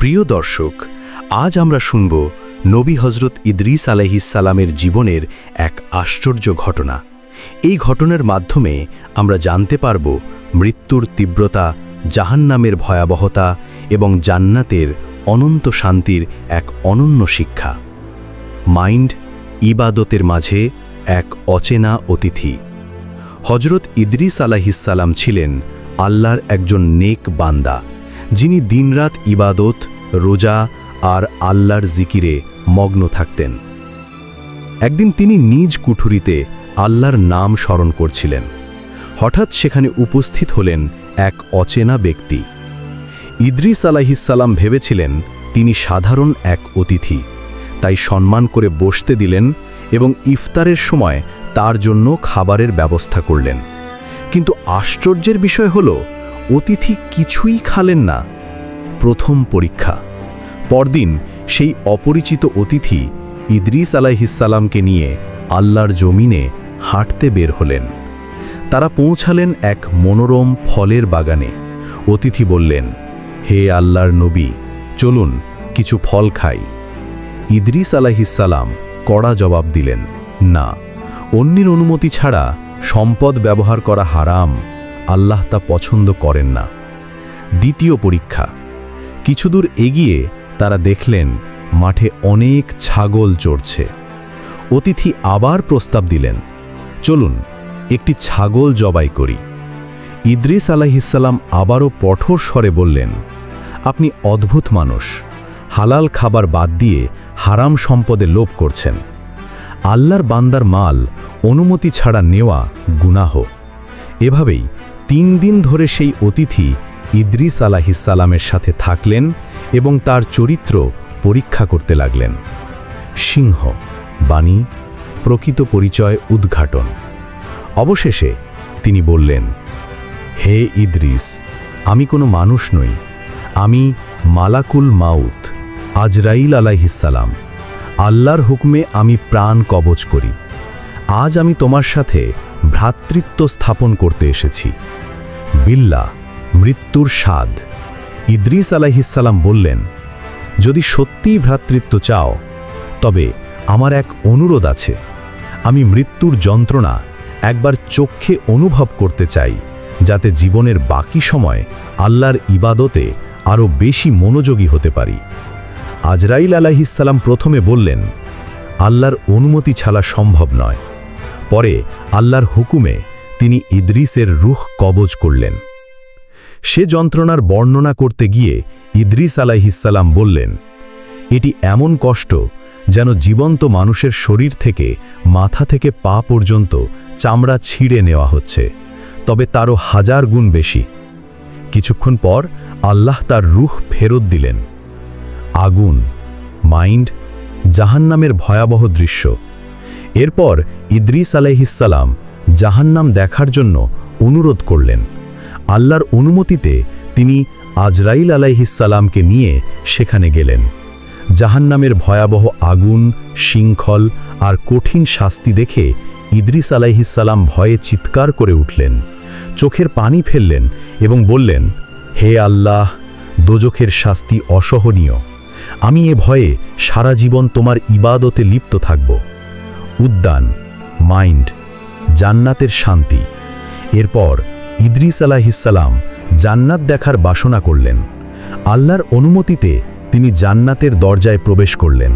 প্রিয় দর্শক, আজ আমরা শুনব নবী হজরত ইদ্রিস আলাইহিসালামের জীবনের এক আশ্চর্য ঘটনা। এই ঘটনার মাধ্যমে আমরা জানতে পারব মৃত্যুর তীব্রতা, জাহান্নামের ভয়াবহতা এবং জান্নাতের অনন্ত শান্তির এক অনন্য শিক্ষা। মাইন্ড, ইবাদতের মাঝে এক অচেনা অতিথি। হজরত ইদ্রিস আলাহিসাল্লাম ছিলেন আল্লাহর একজন নেক বান্দা। যিনি দিনরাত ইবাদত, রোজা আর আল্লাহর জিকিরে মগ্ন থাকতেন। একদিন তিনি নিজ কুঠুরিতে আল্লাহর নাম স্মরণ করছিলেন। হঠাৎ সেখানে উপস্থিত হলেন এক অচেনা ব্যক্তি। ইদ্রিস আলাহিসাল্লাম ভেবেছিলেন তিনি সাধারণ এক অতিথি, তাই সম্মান করে বসতে দিলেন এবং ইফতারের সময় তার জন্য খাবারের ব্যবস্থা করলেন। কিন্তু আশ্চর্যের বিষয় হল অতিথি কিছুই খালেন না। প্রথম পরীক্ষা। পরদিন সেই অপরিচিত অতিথি ইদ্রিস আলাইহিসাল্লামকে নিয়ে আল্লাহর জমিনে হাঁটতে বের হলেন। তারা পৌঁছালেন এক মনোরম ফলের বাগানে। অতিথি বললেন, হে আল্লাহর নবী, চলুন কিছু ফল খাই। ইদ্রিস আলাইহিসাল্লাম কড়া জবাব দিলেন, না, অন্যের অনুমতি ছাড়া সম্পদ ব্যবহার করা হারাম। আল্লাহ তা পছন্দ করেন না। দ্বিতীয় পরীক্ষা। কিছুদূর এগিয়ে তারা দেখলেন মাঠে অনেক ছাগল চড়ছে। অতিথি আবার প্রস্তাব দিলেন, চলুন, একটি ছাগল জবাই করি। ইদ্রিস আলাহিসাল্লাম আবারও কঠোর স্বরে বললেন, আপনি অদ্ভুত মানুষ, হালাল খাবার বাদ দিয়ে হারাম সম্পদে লোভ করছেন। আল্লাহর বান্দার মাল অনুমতি ছাড়া নেওয়া গুনাহ। এভাবেই তিন দিন ধরে সেই অতিথি ইদ্রিস আলাহিসাল্লামের সাথে থাকলেন এবং তার চরিত্র পরীক্ষা করতে লাগলেন। সিংহ, বাণী, প্রকৃত পরিচয়, উদ্ঘাটন। অবশেষে তিনি বললেন, হে ইদ্রিস, আমি কোনো মানুষ নই। আমি মালাকুল মাউত, আজরাইল আলাইহিসালাম আল্লাহর হুকমে আমি প্রাণ কবচ করি। আজ আমি তোমার সাথে ভ্রাতৃত্ব স্থাপন করতে এসেছি। বিল্লা, মৃত্যুর স্বাদ। ইদ্রিস আলাইহিসাল্লাম বললেন, যদি সত্যিই ভ্রাতৃত্ব চাও, তবে আমার এক অনুরোধ আছে। আমি মৃত্যুর যন্ত্রণা একবার চোখে অনুভব করতে চাই, যাতে জীবনের বাকি সময় আল্লাহর ইবাদতে আরও বেশি মনোযোগী হতে পারি। আজরাইল আলাহিসাল্লাম প্রথমে বললেন, আল্লাহর অনুমতি ছাড়া সম্ভব নয়। পরে আল্লাহর হুকুমে তিনি ইদ্রিসের রুখ কবজ করলেন। সে যন্ত্রণার বর্ণনা করতে গিয়ে ইদ্রিস আলাইহিসাল্লাম বললেন, এটি এমন কষ্ট যেন জীবন্ত মানুষের শরীর থেকে মাথা থেকে পা পর্যন্ত চামড়া ছিঁড়ে নেওয়া হচ্ছে, তবে তারও হাজার গুণ বেশি। কিছুক্ষণ পর আল্লাহ তার রুখ ফেরত দিলেন। আগুন, মাইন্ড, জাহান্নামের ভয়াবহ দৃশ্য। এরপর ইদ্রিস আলাইহিসাল্লাম জাহান্নাম দেখার জন্য অনুরোধ করলেন। আল্লাহর অনুমতিতে তিনি আজরাইল আলাইহিসাল্লামকে নিয়ে সেখানে গেলেন। জাহান্নামের ভয়াবহ আগুন, শৃঙ্খল আর কঠিন শাস্তি দেখে ইদ্রিস আলাইহিসাল্লাম ভয়ে চিৎকার করে উঠলেন। চোখের পানি ফেললেন এবং বললেন, হে আল্লাহ, দোজখের শাস্তি অসহনীয়। আমি এ ভয়ে সারা জীবন তোমার ইবাদতে লিপ্ত থাকব। উদ্যান, মাইন্ড জান্নাতের শান্তি। এরপর ইদ্রিস আলাহিসাল্লাম জান্নাত দেখার বাসনা করলেন। আল্লাহর অনুমতিতে তিনি জান্নাতের দরজায় প্রবেশ করলেন।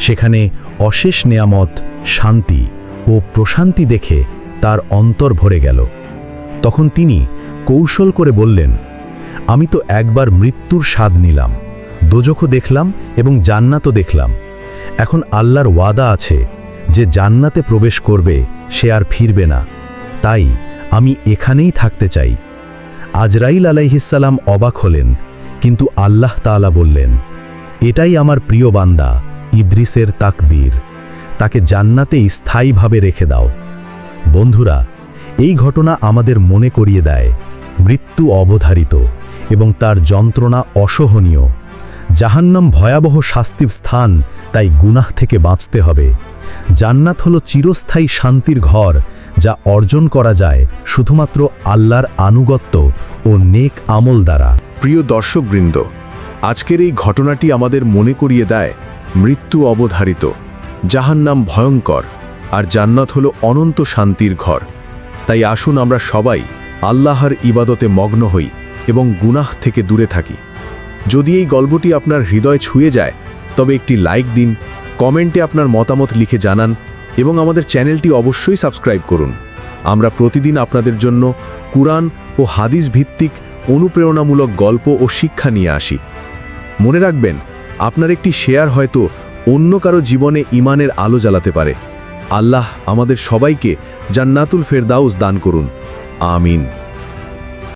সেখানে অশেষ নেয়ামত, শান্তি ও প্রশান্তি দেখে তার অন্তর ভরে গেল। তখন তিনি কৌশল করে বললেন, আমি তো একবার মৃত্যুর স্বাদ নিলাম, দোজখও দেখলাম এবং জান্নাতও দেখলাম। এখন আল্লাহর ওয়াদা আছে যে জান্নাতে প্রবেশ করবে, সে আর ফিরবে না। তাই আমি এখানেই থাকতে চাই। আজরাইল আলাইহিসাল্লাম অবাক হলেন, কিন্তু আল্লাহ তাআলা বললেন, এটাই আমার প্রিয় বান্দা, ইদ্রিসের তাকদীর। তাকে জান্নাতে স্থায়ীভাবে রেখে দাও। বন্ধুরা, এই ঘটনা আমাদের মনে করিয়ে দেয়, মৃত্যু অবধারিত এবং তার যন্ত্রণা অসহনীয়। জাহান্নাম ভয়াবহ শাস্তির স্থান, তাই গুনাহ থেকে বাঁচতে হবে। জান্নাত হল চিরস্থায়ী শান্তির ঘর, যা অর্জন করা যায় শুধুমাত্র আল্লাহর আনুগত্য ও নেক আমল দ্বারা। প্রিয় দর্শকবৃন্দ, আজকের এই ঘটনাটি আমাদের মনে করিয়ে দেয়, মৃত্যু অবধারিত, জাহান্নাম ভয়ঙ্কর, আর জান্নাত হলো অনন্ত শান্তির ঘর। তাই আসুন আমরা সবাই আল্লাহর ইবাদতে মগ্ন হই এবং গুনাহ থেকে দূরে থাকি। যদি এই গল্পটি আপনার হৃদয় ছুঁয়ে যায়, তবে একটি লাইক দিন, কমেন্টে আপনার মতামত লিখে জানান, এবং আমাদের চ্যানেলটি অবশ্যই সাবস্ক্রাইব করুন। আমরা প্রতিদিন আপনাদের জন্য কুরআন ও হাদিস ভিত্তিক অনুপ্রেরণামূলক গল্প ও শিক্ষা নিয়ে আসি। মনে রাখবেন, আপনার একটি শেয়ার হয়তো অন্য কারও জীবনে ইমানের আলো জ্বালাতে পারে। আল্লাহ আমাদের সবাইকে জান্নাতুল ফেরদাউস দান করুন। আমিন।